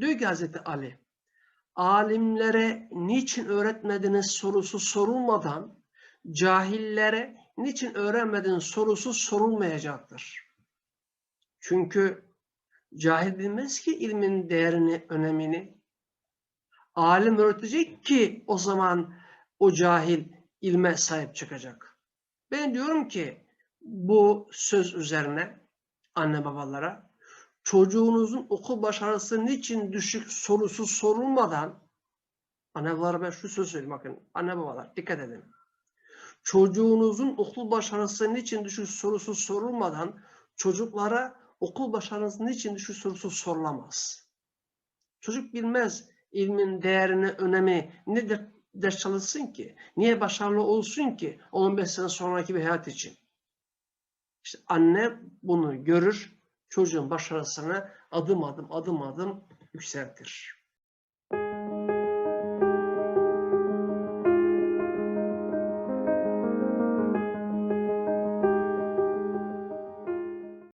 Diyor ki Hazreti Ali, alimlere niçin öğretmediniz sorusu sorulmadan, cahillere niçin öğrenmedin sorusu sorulmayacaktır. Çünkü cahil bilmez ki ilmin değerini, önemini. Alim öğretecek ki o zaman o cahil ilme sahip çıkacak. Ben diyorum ki bu söz üzerine anne babalara çocuğunuzun okul başarısı niçin düşük sorusu sorulmadan anne babalara ben şu söz söyleyeyim bakın anne babalar dikkat edin. Çocuğunuzun okul başarısı niçin düşük sorusu sorulmadan çocuklara okul başarısı niçin düşük sorusu sorulamaz. Çocuk bilmez ilmin değerini, önemi nedir ders çalışsın ki? Niye başarılı olsun ki 15 sene sonraki bir hayat için? İşte anne bunu görür, çocuğun başarısını adım adım adım adım yükseltir.